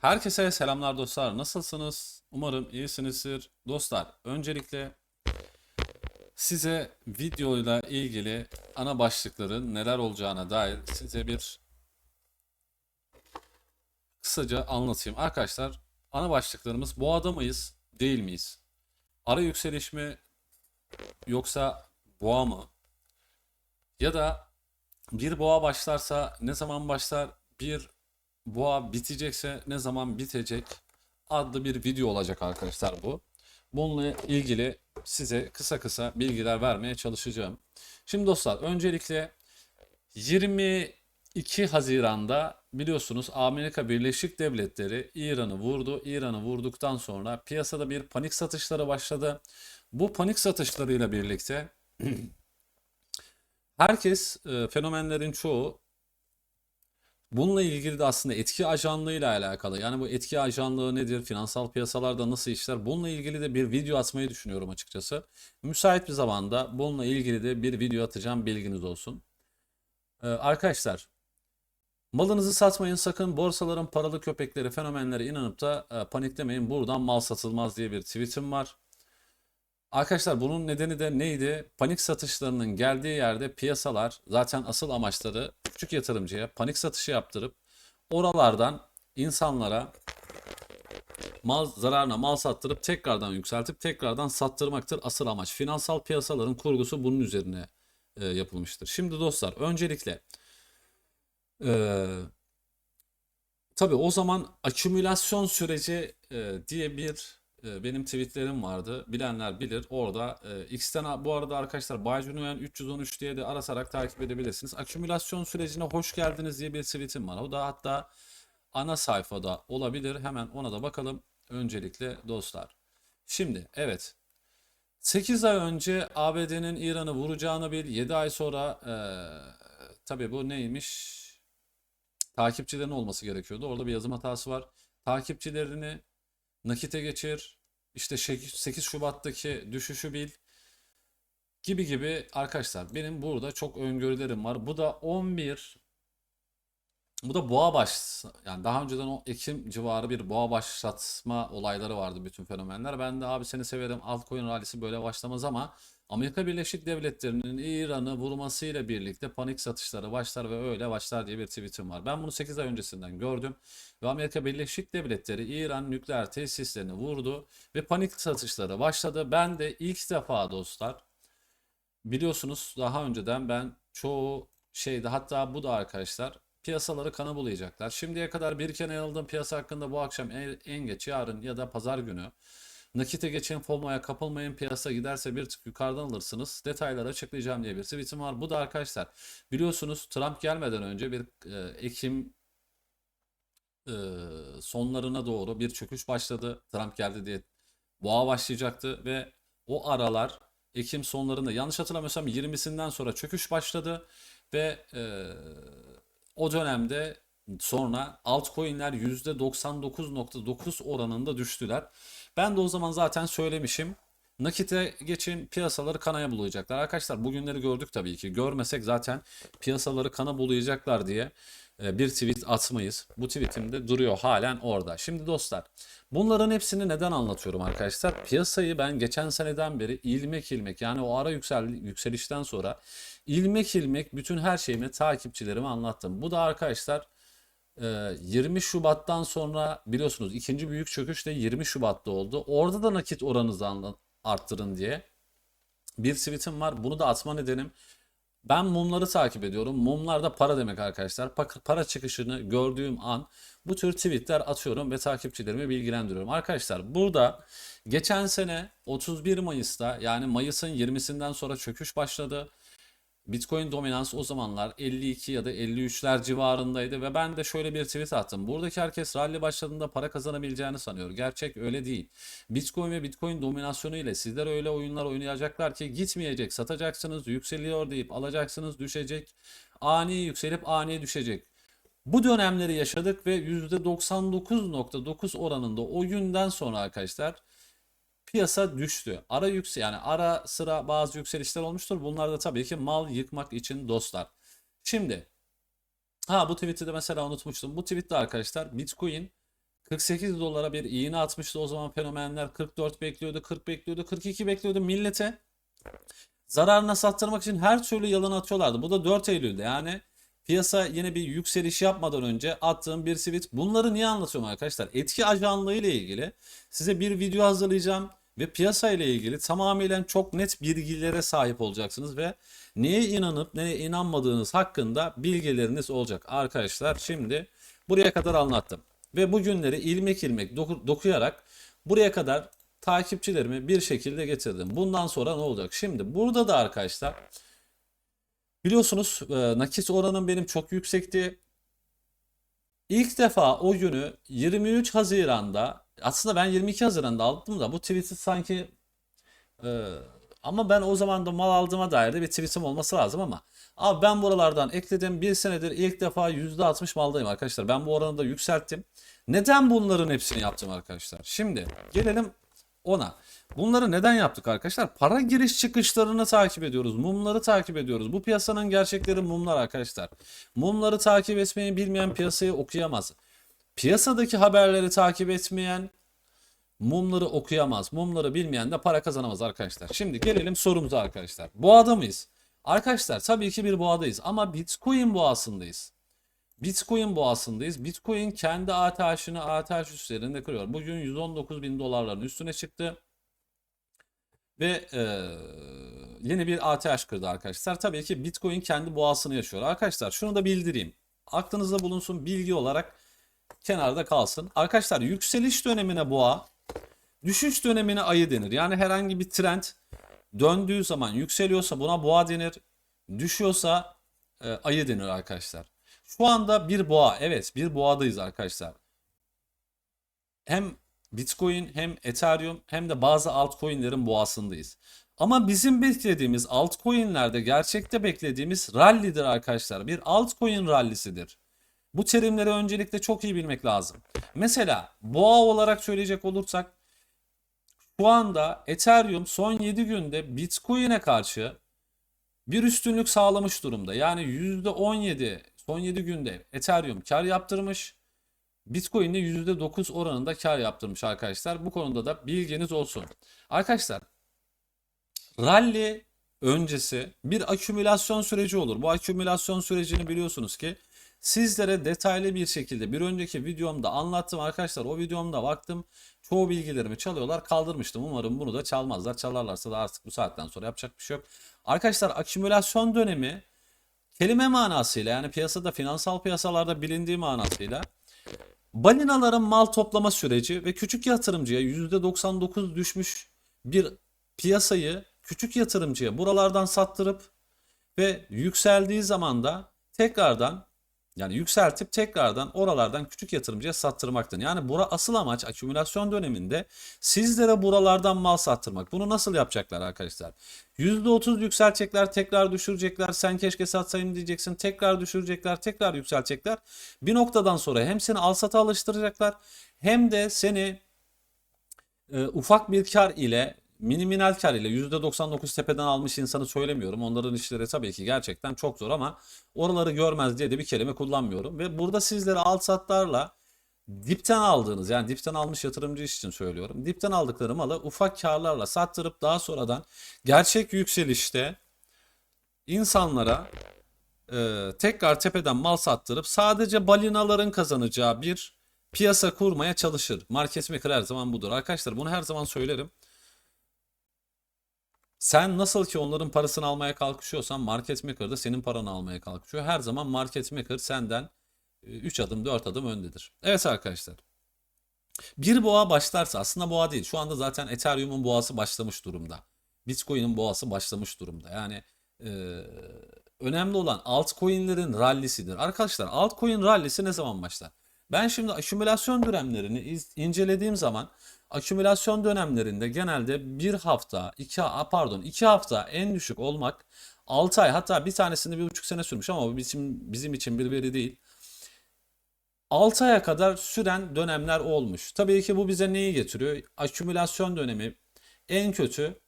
Herkese selamlar dostlar. Nasılsınız? Umarım iyisinizdir. Dostlar, öncelikle size videoyla ilgili ana başlıkların neler olacağına dair size bir kısaca anlatayım. Arkadaşlar, ana başlıklarımız boğada mıyız, değil miyiz? Ara yükseliş mi yoksa boğa mı? Ya da bir boğa başlarsa ne zaman başlar? Bir boğa bitecekse ne zaman bitecek? adlı bir video olacak arkadaşlar bu. Bununla ilgili size kısa kısa bilgiler vermeye çalışacağım. Şimdi dostlar öncelikle 22 Haziran'da biliyorsunuz Amerika Birleşik Devletleri İran'ı vurdu. İran'ı vurduktan sonra piyasada bir panik satışları başladı. Bu panik satışlarıyla birlikte herkes e, fenomenlerin çoğu Bununla ilgili de aslında etki ajanlığıyla alakalı. Yani bu etki ajanlığı nedir? Finansal piyasalarda nasıl işler? Bununla ilgili de bir video atmayı düşünüyorum açıkçası. Müsait bir zamanda bununla ilgili de bir video atacağım. Bilginiz olsun. Ee, arkadaşlar malınızı satmayın sakın. Borsaların paralı köpekleri, fenomenlere inanıp da e, paniklemeyin. Buradan mal satılmaz diye bir tweetim var. Arkadaşlar bunun nedeni de neydi? Panik satışlarının geldiği yerde piyasalar zaten asıl amaçları küçük yatırımcıya panik satışı yaptırıp oralardan insanlara mal zararına mal sattırıp tekrardan yükseltip tekrardan sattırmaktır asıl amaç. Finansal piyasaların kurgusu bunun üzerine e, yapılmıştır. Şimdi dostlar öncelikle e, tabii o zaman akümülasyon süreci e, diye bir benim tweetlerim vardı. Bilenler bilir. Orada e, X'ten bu arada arkadaşlar Baycunuyan 313 diye de arasarak takip edebilirsiniz. Akümülasyon sürecine hoş geldiniz diye bir tweetim var. O da hatta ana sayfada olabilir. Hemen ona da bakalım. Öncelikle dostlar. Şimdi evet 8 ay önce ABD'nin İran'ı vuracağını bil. 7 ay sonra e, tabii bu neymiş? Takipçilerin olması gerekiyordu. Orada bir yazım hatası var. Takipçilerini nakite geçir, işte 8 Şubat'taki düşüşü bil gibi gibi arkadaşlar benim burada çok öngörülerim var. Bu da 11 bu da boğa baş yani daha önceden o Ekim civarı bir boğa başlatma olayları vardı bütün fenomenler. Ben de abi seni severim altcoin rallisi böyle başlamaz ama Amerika Birleşik Devletleri'nin İran'ı vurmasıyla birlikte panik satışları başlar ve öyle başlar diye bir tweetim var. Ben bunu 8 ay öncesinden gördüm ve Amerika Birleşik Devletleri İran nükleer tesislerini vurdu ve panik satışları başladı. Ben de ilk defa dostlar biliyorsunuz daha önceden ben çoğu şeyde hatta bu da arkadaşlar piyasaları kana bulayacaklar. Şimdiye kadar bir kere yanıldım piyasa hakkında bu akşam en geç yarın ya da pazar günü Nakite geçen FOMO'ya kapılmayın piyasa giderse bir tık yukarıdan alırsınız. Detayları açıklayacağım diye bir tweetim var. Bu da arkadaşlar biliyorsunuz Trump gelmeden önce bir e, Ekim e, sonlarına doğru bir çöküş başladı. Trump geldi diye boğa başlayacaktı ve o aralar Ekim sonlarında yanlış hatırlamıyorsam 20'sinden sonra çöküş başladı ve e, o dönemde sonra altcoin'ler %99.9 oranında düştüler. Ben de o zaman zaten söylemişim. Nakite geçin piyasaları kanaya bulayacaklar. Arkadaşlar bugünleri gördük tabii ki. Görmesek zaten piyasaları kana bulayacaklar diye e, bir tweet atmayız. Bu tweetimde duruyor halen orada. Şimdi dostlar bunların hepsini neden anlatıyorum arkadaşlar? Piyasayı ben geçen seneden beri ilmek ilmek yani o ara yüksel, yükselişten sonra ilmek ilmek bütün her şeyimi takipçilerime anlattım. Bu da arkadaşlar 20 ee, Şubat'tan sonra biliyorsunuz ikinci büyük çöküş de 20 Şubat'ta oldu. Orada da nakit oranınızı arttırın diye bir tweetim var. Bunu da atma nedenim. Ben mumları takip ediyorum. Mumlar da para demek arkadaşlar. Para çıkışını gördüğüm an bu tür tweetler atıyorum ve takipçilerimi bilgilendiriyorum. Arkadaşlar burada geçen sene 31 Mayıs'ta yani Mayıs'ın 20'sinden sonra çöküş başladı. Bitcoin dominans o zamanlar 52 ya da 53'ler civarındaydı ve ben de şöyle bir tweet attım. Buradaki herkes rally başladığında para kazanabileceğini sanıyor. Gerçek öyle değil. Bitcoin ve Bitcoin dominasyonu ile sizler öyle oyunlar oynayacaklar ki gitmeyecek, satacaksınız, yükseliyor deyip alacaksınız, düşecek. Ani yükselip ani düşecek. Bu dönemleri yaşadık ve %99.9 oranında o günden sonra arkadaşlar piyasa düştü. Ara yüksel yani ara sıra bazı yükselişler olmuştur. Bunlar da tabii ki mal yıkmak için dostlar. Şimdi ha bu tweet'i de mesela unutmuştum. Bu tweette arkadaşlar Bitcoin 48 dolara bir iğne atmıştı o zaman fenomenler 44 bekliyordu, 40 bekliyordu, 42 bekliyordu millete. Zararına sattırmak için her türlü yalan atıyorlardı. Bu da 4 Eylül'de yani piyasa yine bir yükseliş yapmadan önce attığım bir tweet. Bunları niye anlatıyorum arkadaşlar? Etki ajanlığı ile ilgili size bir video hazırlayacağım ve piyasa ile ilgili tamamıyla çok net bilgilere sahip olacaksınız ve neye inanıp neye inanmadığınız hakkında bilgileriniz olacak arkadaşlar. Şimdi buraya kadar anlattım ve bugünleri ilmek ilmek doku- dokuyarak buraya kadar takipçilerimi bir şekilde getirdim. Bundan sonra ne olacak? Şimdi burada da arkadaşlar biliyorsunuz e, nakit oranım benim çok yüksekti. İlk defa o günü 23 Haziran'da aslında ben 22 Haziran'da aldım da bu tweet'i sanki e, ama ben o zaman da mal aldığıma dair de bir tweetim olması lazım ama abi ben buralardan ekledim bir senedir ilk defa %60 maldayım arkadaşlar. Ben bu oranı da yükselttim. Neden bunların hepsini yaptım arkadaşlar? Şimdi gelelim ona. Bunları neden yaptık arkadaşlar? Para giriş çıkışlarını takip ediyoruz. Mumları takip ediyoruz. Bu piyasanın gerçekleri mumlar arkadaşlar. Mumları takip etmeyi bilmeyen piyasayı okuyamaz. Piyasadaki haberleri takip etmeyen mumları okuyamaz. Mumları bilmeyen de para kazanamaz arkadaşlar. Şimdi gelelim sorumuza arkadaşlar. Boğada mıyız? Arkadaşlar tabii ki bir boğadayız ama Bitcoin boğasındayız. Bitcoin boğasındayız. Bitcoin kendi ATH'ını ATH üstlerinde kırıyor. Bugün 119 bin dolarların üstüne çıktı. Ve eee, yeni bir ATH kırdı arkadaşlar. Tabii ki Bitcoin kendi boğasını yaşıyor. Arkadaşlar şunu da bildireyim. Aklınızda bulunsun bilgi olarak kenarda kalsın. Arkadaşlar yükseliş dönemine boğa, düşüş dönemine ayı denir. Yani herhangi bir trend döndüğü zaman yükseliyorsa buna boğa denir. Düşüyorsa e, ayı denir arkadaşlar. Şu anda bir boğa. Evet bir boğadayız arkadaşlar. Hem Bitcoin hem Ethereum hem de bazı altcoin'lerin boğasındayız. Ama bizim beklediğimiz altcoin'lerde gerçekte beklediğimiz rally'dir arkadaşlar. Bir altcoin rallisidir. Bu terimleri öncelikle çok iyi bilmek lazım. Mesela boğa olarak söyleyecek olursak şu anda Ethereum son 7 günde Bitcoin'e karşı bir üstünlük sağlamış durumda. Yani %17 son 7 günde Ethereum kar yaptırmış. Bitcoin'de %9 oranında kar yaptırmış arkadaşlar. Bu konuda da bilginiz olsun. Arkadaşlar rally öncesi bir akümülasyon süreci olur. Bu akümülasyon sürecini biliyorsunuz ki sizlere detaylı bir şekilde bir önceki videomda anlattım arkadaşlar. O videomda baktım çoğu bilgilerimi çalıyorlar kaldırmıştım. Umarım bunu da çalmazlar. Çalarlarsa da artık bu saatten sonra yapacak bir şey yok. Arkadaşlar akümülasyon dönemi kelime manasıyla yani piyasada finansal piyasalarda bilindiği manasıyla balinaların mal toplama süreci ve küçük yatırımcıya %99 düşmüş bir piyasayı küçük yatırımcıya buralardan sattırıp ve yükseldiği zaman da tekrardan yani yükseltip tekrardan oralardan küçük yatırımcıya sattırmaktır. Yani bura asıl amaç akümülasyon döneminde sizlere buralardan mal sattırmak. Bunu nasıl yapacaklar arkadaşlar? %30 yükseltecekler, tekrar düşürecekler. Sen keşke satsayım diyeceksin. Tekrar düşürecekler, tekrar yükseltecekler. Bir noktadan sonra hem seni al sata alıştıracaklar hem de seni e, ufak bir kar ile minimal kar ile %99 tepeden almış insanı söylemiyorum. Onların işleri tabii ki gerçekten çok zor ama oraları görmez diye de bir kelime kullanmıyorum. Ve burada sizlere alt satlarla dipten aldığınız yani dipten almış yatırımcı için söylüyorum. Dipten aldıkları malı ufak karlarla sattırıp daha sonradan gerçek yükselişte insanlara e, tekrar tepeden mal sattırıp sadece balinaların kazanacağı bir piyasa kurmaya çalışır. Market maker her zaman budur. Arkadaşlar bunu her zaman söylerim. Sen nasıl ki onların parasını almaya kalkışıyorsan market maker da senin paranı almaya kalkışıyor. Her zaman market maker senden 3 adım 4 adım öndedir. Evet arkadaşlar. Bir boğa başlarsa aslında boğa değil. Şu anda zaten Ethereum'un boğası başlamış durumda. Bitcoin'in boğası başlamış durumda. Yani e, önemli olan altcoin'lerin rallisidir. Arkadaşlar altcoin rallisi ne zaman başlar? Ben şimdi akümülasyon dönemlerini incelediğim zaman akümülasyon dönemlerinde genelde bir hafta, iki pardon iki hafta en düşük olmak 6 ay hatta bir tanesinde bir buçuk sene sürmüş ama bu bizim, bizim için bir veri değil. 6 aya kadar süren dönemler olmuş. Tabii ki bu bize neyi getiriyor? Akümülasyon dönemi en kötü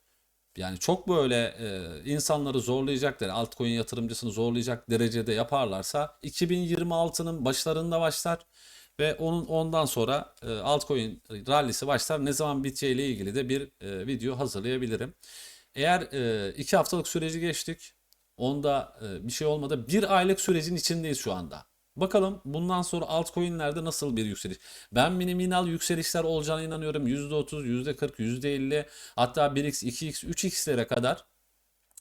yani çok böyle e, insanları zorlayacak der, altcoin yatırımcısını zorlayacak derecede yaparlarsa 2026'nın başlarında başlar Ve onun ondan sonra e, altcoin rallisi başlar. Ne zaman biteceğiyle ilgili de bir e, video hazırlayabilirim. Eğer e, iki haftalık süreci geçtik. Onda e, bir şey olmadı. Bir aylık sürecin içindeyiz şu anda. Bakalım bundan sonra altcoin'lerde nasıl bir yükseliş? Ben minimal yükselişler olacağına inanıyorum. %30, %40, %50 hatta 1x, 2x, 3x'lere kadar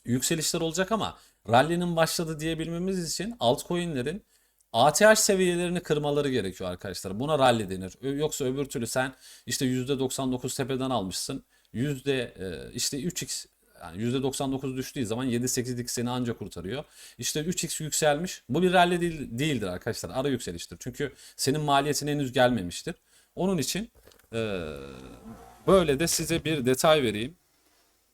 yükselişler olacak ama rally'nin başladı diyebilmemiz için altcoin'lerin ATH seviyelerini kırmaları gerekiyor arkadaşlar. Buna rally denir. Yoksa öbür türlü sen işte %99 tepeden almışsın. Yüzde e, işte 3x yani %99 düştüğü zaman 7-8'lik seni anca kurtarıyor. İşte 3x yükselmiş. Bu bir rally değil, değildir arkadaşlar. Ara yükseliştir. Çünkü senin maliyetin henüz gelmemiştir. Onun için e, böyle de size bir detay vereyim.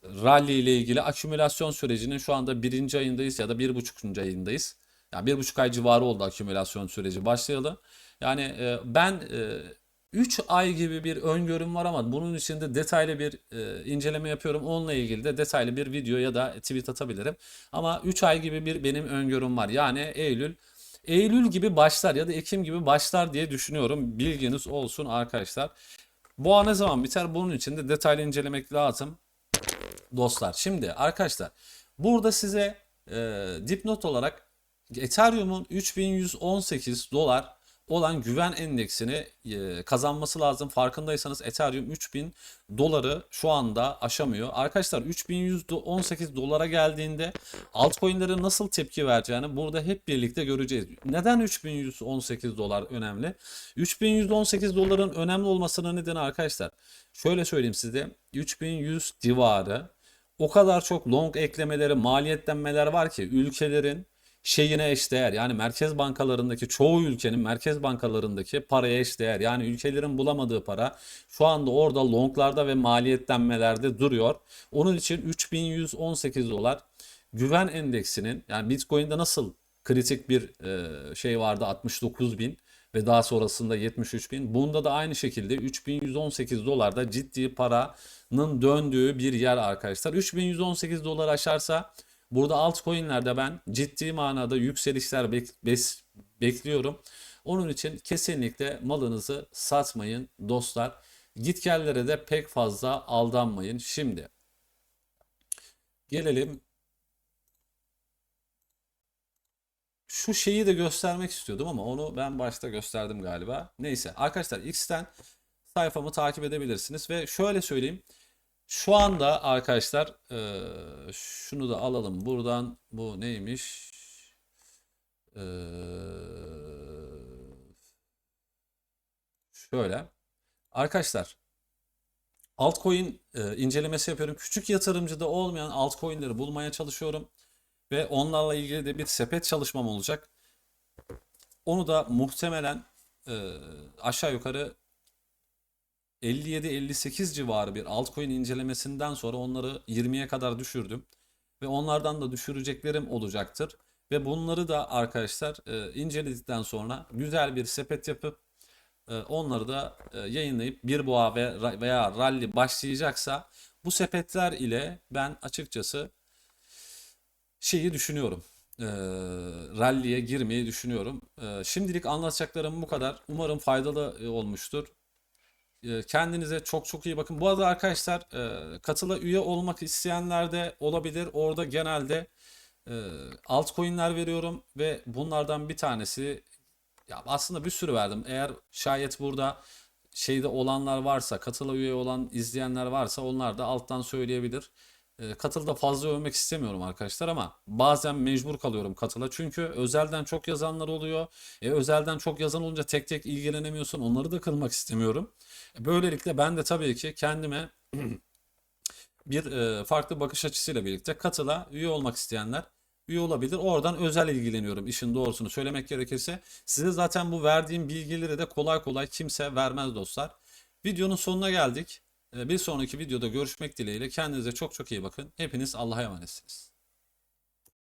Rally ile ilgili akümülasyon sürecinin şu anda birinci ayındayız ya da bir buçukuncu ayındayız. Yani bir buçuk ay civarı oldu akümülasyon süreci başlayalı. Yani e, ben e, 3 ay gibi bir öngörüm var ama bunun içinde detaylı bir e, inceleme yapıyorum. Onunla ilgili de detaylı bir video ya da tweet atabilirim. Ama 3 ay gibi bir benim öngörüm var. Yani Eylül Eylül gibi başlar ya da Ekim gibi başlar diye düşünüyorum. Bilginiz olsun arkadaşlar. Boğa ne zaman biter? Bunun için de detaylı incelemek lazım dostlar. Şimdi arkadaşlar burada size e, dipnot olarak Ethereum'un 3118 dolar olan güven endeksini e, kazanması lazım. Farkındaysanız Ethereum 3000 doları şu anda aşamıyor. Arkadaşlar 3118 dolara geldiğinde altcoin'lere nasıl tepki vereceğini burada hep birlikte göreceğiz. Neden 3118 dolar önemli? 3118 doların önemli olmasının nedeni arkadaşlar şöyle söyleyeyim size 3100 civarı o kadar çok long eklemeleri, maliyetlenmeler var ki ülkelerin şeyine eşdeğer. Yani merkez bankalarındaki çoğu ülkenin merkez bankalarındaki paraya eşdeğer. Yani ülkelerin bulamadığı para şu anda orada longlarda ve maliyetlenmelerde duruyor. Onun için 3118 dolar güven endeksinin yani Bitcoin'de nasıl kritik bir e, şey vardı 69 bin ve daha sonrasında 73 bin. Bunda da aynı şekilde 3118 dolarda ciddi paranın döndüğü bir yer arkadaşlar. 3118 dolar aşarsa burada altcoin'lerde ben ciddi manada yükselişler bek- bekliyorum. Onun için kesinlikle malınızı satmayın dostlar. Gitgellere de pek fazla aldanmayın. Şimdi gelelim şu şeyi de göstermek istiyordum ama onu ben başta gösterdim galiba. Neyse arkadaşlar X'ten sayfamı takip edebilirsiniz ve şöyle söyleyeyim. Şu anda arkadaşlar eee, şunu da alalım buradan. Bu neymiş? Eee, şöyle. Arkadaşlar altcoin e, incelemesi yapıyorum. Küçük yatırımcıda olmayan altcoin'leri bulmaya çalışıyorum. Ve onlarla ilgili de bir sepet çalışmam olacak. Onu da muhtemelen e, aşağı yukarı 57-58 civarı bir altcoin incelemesinden sonra onları 20'ye kadar düşürdüm. Ve onlardan da düşüreceklerim olacaktır. Ve bunları da arkadaşlar e, inceledikten sonra güzel bir sepet yapıp e, onları da e, yayınlayıp bir boğa ve veya rally başlayacaksa bu sepetler ile ben açıkçası şeyi düşünüyorum. Ee, rally'e girmeyi düşünüyorum. Ee, şimdilik anlatacaklarım bu kadar. Umarım faydalı e, olmuştur. Ee, kendinize çok çok iyi bakın. Bu arada arkadaşlar e, katıla üye olmak isteyenler de olabilir. Orada genelde e, altcoin'ler veriyorum ve bunlardan bir tanesi ya aslında bir sürü verdim. Eğer şayet burada şeyde olanlar varsa, katıla üye olan izleyenler varsa onlar da alttan söyleyebilir. E, Katıl'da fazla övmek istemiyorum arkadaşlar ama bazen mecbur kalıyorum Katıl'a. Çünkü özelden çok yazanlar oluyor. E, özelden çok yazan olunca tek tek ilgilenemiyorsun. Onları da kırmak istemiyorum. E, böylelikle ben de tabii ki kendime bir e, farklı bakış açısıyla birlikte Katıl'a üye olmak isteyenler üye olabilir. Oradan özel ilgileniyorum işin doğrusunu söylemek gerekirse. Size zaten bu verdiğim bilgileri de kolay kolay kimse vermez dostlar. Videonun sonuna geldik. Ee, Bir sonraki videoda görüşmek dileğiyle. Kendinize çok çok iyi bakın. Hepiniz Allah'a emanetsiniz.